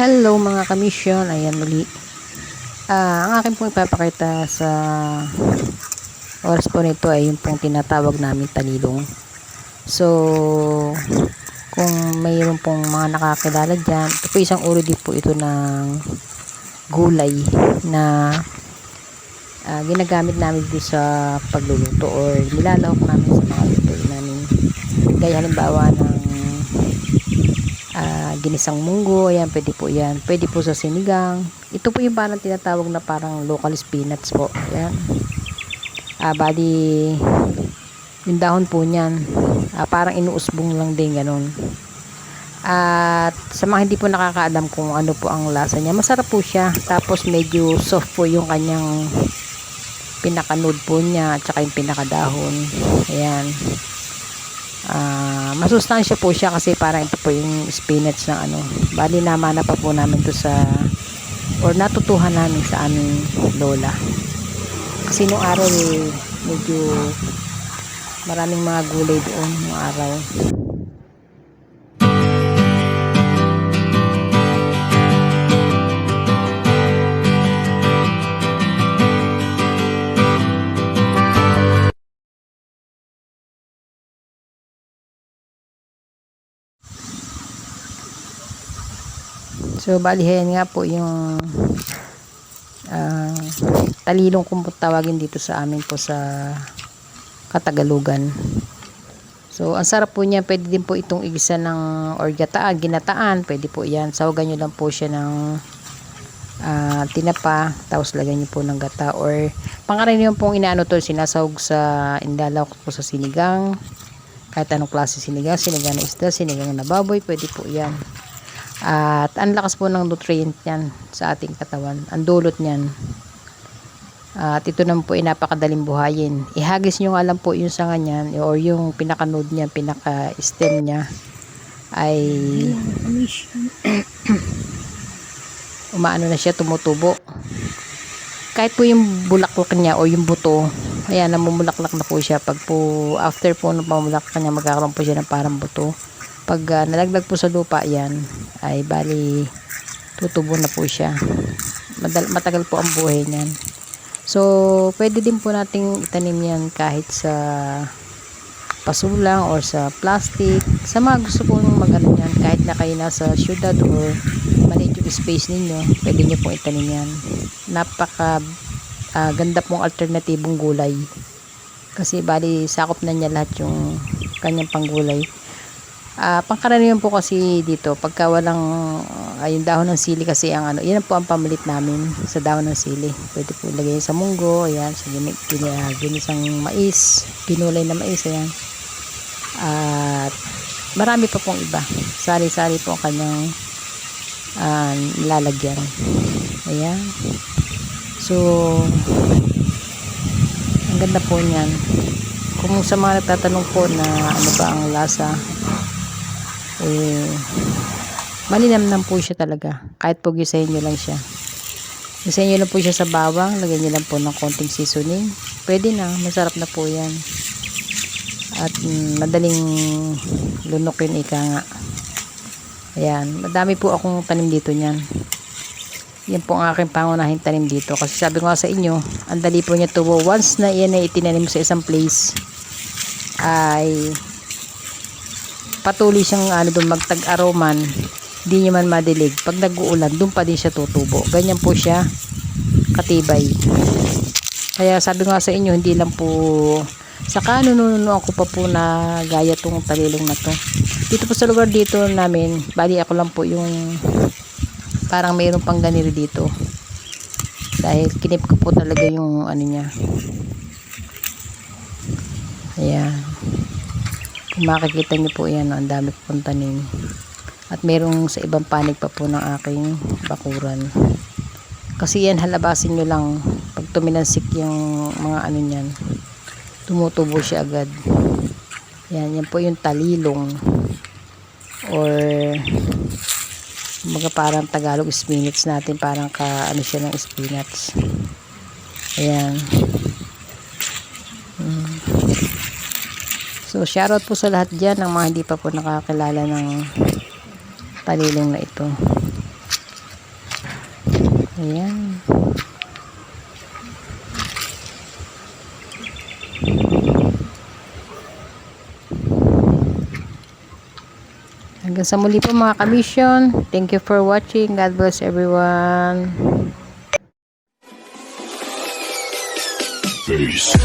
Hello mga kamisyon, ayan muli. Ah, ang akin pong ipapakita sa oras po nito ay yung pong tinatawag namin talilong. So, kung mayroon pong mga nakakilala dyan, ito po isang uri din po ito ng gulay na ah, ginagamit namin dito sa pagluluto or nilalawak namin sa mga lutuin namin. Gaya halimbawa ng ah, ginisang munggo, ayan, pwede po yan. Pwede po sa sinigang. Ito po yung parang tinatawag na parang local spinach po. Ayan. Ah, bali, yung dahon po niyan, ah, parang inuusbong lang din, ganun. At sa mga hindi po nakakaalam kung ano po ang lasa niya, masarap po siya. Tapos medyo soft po yung kanyang pinakanood po niya at saka yung pinakadahon. Ayan. Ah, masustansya po siya kasi parang ito po yung spinach ng ano. Bali namana pa po namin to sa or natutuhan namin sa aming lola. Kasi nung araw eh, medyo maraming mga gulay doon nung araw. So, bali, yan nga po yung ah, talilong kung tawagin dito sa amin po sa Katagalugan. So, ang sarap po niya, pwede din po itong igisa ng or gataan, ginataan, pwede po yan. Sawagan nyo lang po siya ng ah, tinapa, tapos lagyan nyo po ng gata or pangkaraniwan pong inaano to, sinasawag sa indalaw po sa sinigang, kahit anong klase sinigang, sinigang na isda, sinigang na baboy, pwede po yan. At ang lakas po ng nutrient niyan sa ating katawan. Ang dulot niyan. At ito naman po ay napakadaling buhayin. Ihagis nyo nga lang po yung sanga niyan or yung pinaka-node niya, pinaka-stem niya ay umaano na siya, tumutubo. Kahit po yung bulaklak niya o yung buto, ayan, namumulaklak na po siya. Pag po, after po ng pamulaklak niya, magkakaroon po siya ng parang buto pag uh, nalaglag po sa lupa yan ay bali tutubo na po siya. Madal matagal po ang buhay niyan. So pwede din po nating itanim yan kahit sa pasulang or sa plastic. Sa mga gusto pong magano yan kahit na kayo nasa syudad or maliit yung space ninyo pwede nyo pong itanim yan. Napaka uh, ganda pong alternatibong gulay. Kasi bali sakop na niya lahat yung kanyang panggulay Uh, pangkaraniwan po kasi dito, pagka walang uh, yung dahon ng sili kasi ang ano, yan po ang pamalit namin sa dahon ng sili. Pwede po ilagay sa munggo, ayan, sa gini, gini, uh, ginisang mais, pinulay na mais, ayan. At marami pa pong iba. Sari-sari po ang kanyang uh, lalagyan. Ayan. So, ang ganda po niyan. Kung sa mga nagtatanong po na ano ba ang lasa, eh, malinamnam po siya talaga. Kahit po gisahin nyo lang siya. Gisahin nyo lang po siya sa bawang, lagyan nyo lang po ng konting seasoning. Pwede na, masarap na po yan. At mm, madaling lunukin ika nga. Ayan, madami po akong tanim dito niyan. Yan po ang aking pangunahing tanim dito. Kasi sabi ko sa inyo, ang dali po niya tubo. Once na yan ay itinanim sa isang place, ay patuloy siyang ano doon magtag-aroman. Hindi niya man madilig. Pag nag-uulan doon pa din siya tutubo. Ganyan po siya katibay. Kaya sabi nga sa inyo hindi lang po sa kanununo ako pa po na gaya tong talilong na to. Dito po sa lugar dito namin bali ako lang po yung parang mayroon pang ganito dito. Dahil kinip ko po talaga yung ano niya. Ayan kung makikita nyo po yan, ang dami pong tanim. At merong sa ibang panig pa po ng aking bakuran. Kasi yan, halabasin nyo lang. Pag tuminansik yung mga ano niyan, tumutubo siya agad. Yan, yan po yung talilong. Or, mga parang Tagalog spinach natin, parang ka, ano siya ng spinach. Ayan. Hmm. So, shoutout po sa lahat dyan ng mga hindi pa po nakakilala ng palilong na ito. Ayan. Hanggang sa muli po mga kamisyon. Thank you for watching. God bless everyone. face.